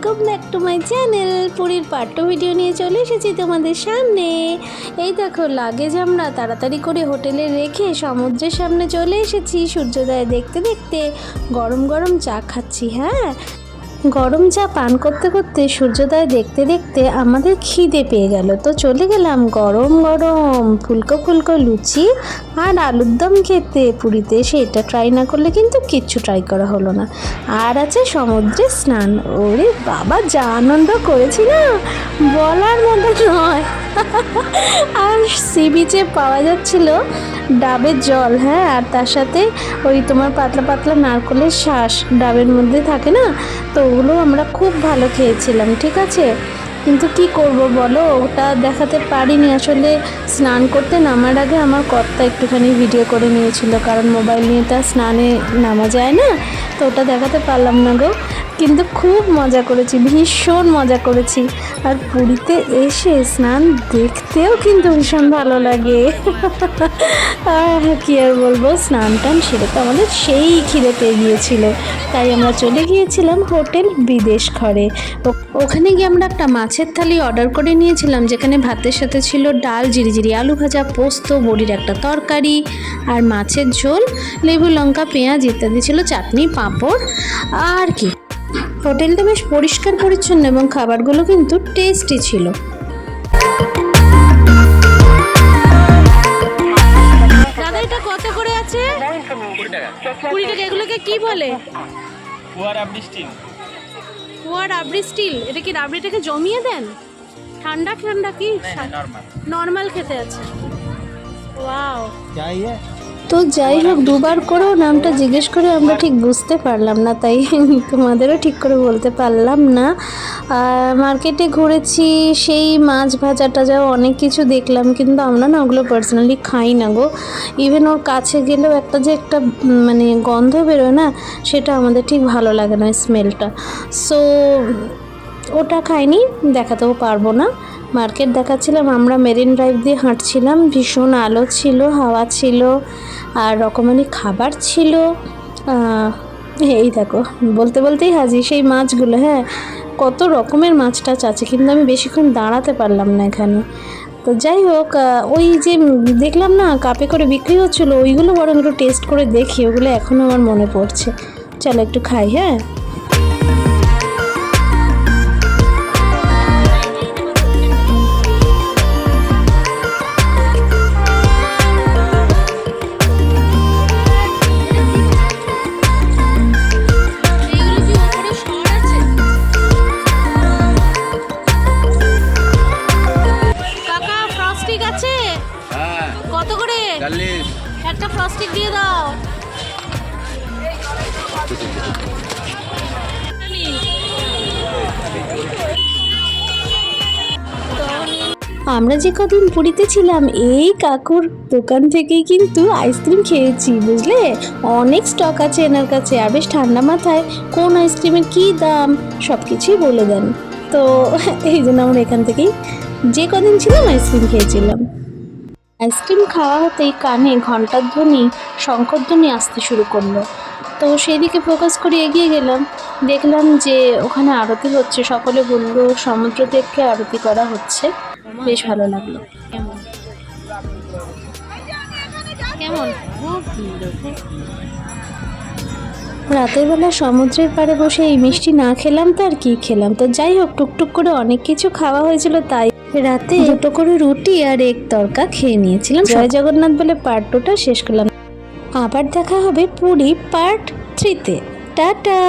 Welcome back to my channel পুরীর পাট্ট video নিয়ে চলে এসেছি তোমাদের সামনে। এই দেখো লাগেজ আমরা তাড়াতাড়ি করে হোটেলে রেখে সমুদ্রের সামনে চলে এসেছি। সূর্যোদয় দেখতে দেখতে গরম গরম চা খাচ্ছি হ্যাঁ? গরম চা পান করতে করতে সূর্যোদয় দেখতে দেখতে আমাদের খিদে পেয়ে গেল। তো চলে গেলাম গরম গরম ফুলকো ফুলকো লুচি আর আলুর দম খেতে। পুরীতে সেটা ট্রাই না করলে কিন্তু কিচ্ছু ট্রাই করা হলো না। আর আছে সমুদ্রে স্নান। ওরে বাবা, যা আনন্দ করেছি না। বলার মতো নয়। আর সি বিচে পাওয়া যাচ্ছিল, ডাবের জল হ্যাঁ? আর তার সাথে ওই তোমার পাতলা পাতলা নারকলের শ্বাস ডাবের মধ্যে থাকে না? তো ওগুলো আমরা খুব ভালো খেয়েছিলাম, ঠিক আছে? কিন্তু কি করব বলো? ওটা দেখাতে পারিনি। আসলে স্নান করতে নামার আগে আমার কর্তা একটুখানি ভিডিও করে নিয়েছিল, কারণ মোবাইল নিয়ে তো স্নানে নামা যায় না। তো ওটা দেখাতে পারলাম না গো। কিন্তু খুব মজা করেছি, ভীষণ মজা করেছি। আর পুরীতে এসে স্নান দেখতেও কিন্তু ভীষণ ভালো লাগে। আর কি আর বলব, স্নান টান সেরে তো আমাদের সেই খিদে পেয়ে গিয়েছিল। তাই আমরা চলে গিয়েছিলাম হোটেল বিদেশ ঘরে। ওখানে গিয়ে আমরা একটা মাছের থালি অর্ডার করে নিয়েছিলাম, যেখানে ভাতের সাথে ছিল ডাল, জিরিজিরি, আলু ভাজা, পোস্ত, বড়ির একটা তরকারি আর মাছের ঝোল, লেবু, লঙ্কা, পেঁয়াজ ইত্যাদি ছিল, চাটনি, পাঁপড়, আর কি। হোটেলটা বেশ পরিষ্কার পরিচ্ছন্ন এবং খাবারগুলো কিন্তু টেস্টি ছিল। দাদা এটা কত করে আছে? কুড়ি টাকা। এগুলোকে কি বলে? কুয়ার রাবড়ি স্টিল। এটা কি রাবড়িটাকে জমিয়ে দেন? ঠান্ডা ঠান্ডা কি? নর্মাল খেতে আছে। ওয়াও। তো যাই হোক, দুবার করেও নামটা জিজ্ঞেস করে আমরা ঠিক বুঝতে পারলাম না, তাই তোমাদেরও ঠিক করে বলতে পারলাম না। আর মার্কেটে ঘুরেছি, সেই মাছ ভাজা টাজাও অনেক কিছু দেখলাম, কিন্তু আমরা না ওগুলো পার্সোনালি খাই না গো। ইভেন ওর কাছে গেলেও একটা যে একটা মানে গন্ধ বেরোয় না, সেটা আমাদের ঠিক ভালো লাগে না স্মেলটা সো ওটা খাইনি, দেখাতেও পারব না। মার্কেট দেখাচ্ছিলাম, আমরা মেরিন ড্রাইভ দিয়ে হাঁটছিলাম, ভীষণ আলো ছিল, হাওয়া ছিল, আর রকমারি খাবার ছিল। এই দেখো, বলতে বলতেই হাজির সেই মাছগুলো হ্যাঁ কত রকমের মাছ টাছ আছে, কিন্তু আমি বেশিক্ষণ দাঁড়াতে পারলাম না এখানে। তো যাই হোক ওই যে দেখলাম না, কাপে করে বিক্রি হচ্ছিল, ওইগুলো বরং একটু টেস্ট করে দেখি, ওগুলো এখনও আমার মনে পড়ছে। চলো একটু খাই হ্যাঁ? চল্লিশ। একটা ফ্রস্টিক দিয়ে দাও। আমরা যে কদিন পুরীতে ছিলাম এই কাকুর দোকান থেকেই কিন্তু আইসক্রিম খেয়েছি বুঝলে? অনেক স্টক আছে এনার কাছে আর বেশ ঠান্ডা মাথায় কোন আইসক্রিমের কী দাম সব কিছুই বলে দেন। তো এই জন্য আমরা এখান থেকেই যে কদিন ছিলাম আইসক্রিম খেয়েছিলাম। আইসক্রিম খাওয়া হতেই কানে ঘণ্টার ধ্বনি শঙ্কর ধ্বনি আসতে শুরু করল। তো সেই দিকে ফোকাস করে এগিয়ে গেলাম। দেখলাম যে ওখানে আরতি হচ্ছে সকলে বলল সমুদ্র দেখে আরতি করা হচ্ছে। বেশ ভালো লাগল। কেমন? কেমন? রাতের বেলা সমুদ্রের পাড়ে বসে এই মিষ্টি না খেলাম তো আর কি খেলাম? তো যাই হোক টুকটুক করে অনেক কিছু খাওয়া হয়েছিল তাই রাতে দুটো করে রুটি আর এক তরকা খেয়ে নিয়েছিলাম। জয় জগন্নাথ বলে পার্ট টুটা শেষ করলাম। আবার দেখা হবে পুরী পার্ট থ্রিতে টাটা!